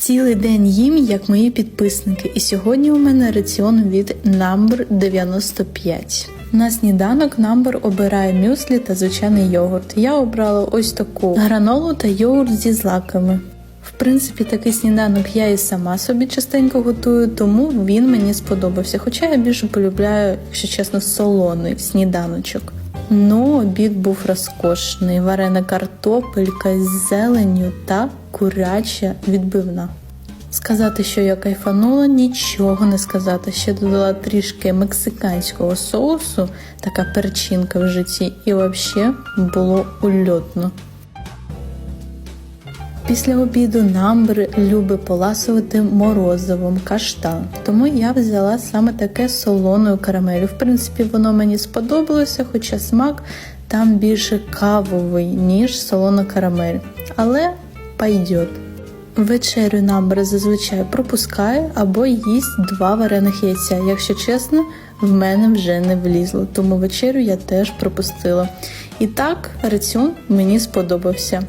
Цілий день їм, як мої підписники, і сьогодні у мене раціон від Number 95. На сніданок Number обирає мюслі та звичайний йогурт. Я обрала ось таку гранолу та йогурт зі злаками. В принципі, такий сніданок я і сама собі частенько готую, тому він мені сподобався. Хоча я більше полюбляю, якщо чесно, солоний сніданочок. Ну, обід був розкошний, варена картопелька з зеленню та куряча відбивна. Сказати, що я кайфанула, нічого не сказати. Ще додала трішки мексиканського соусу, така перчинка в житті, і взагалі було ульотно. Після обіду Намбр любить поласувати морозивом каштан, тому я взяла саме таке солоною карамелю. В принципі, воно мені сподобалося, хоча смак там більше кавовий, ніж солона карамель. Але пайдет. Вечерю Намбр зазвичай пропускає або їсть два варених яйця. Якщо чесно, в мене вже не влізло, тому вечерю я теж пропустила. І так, раціон мені сподобався.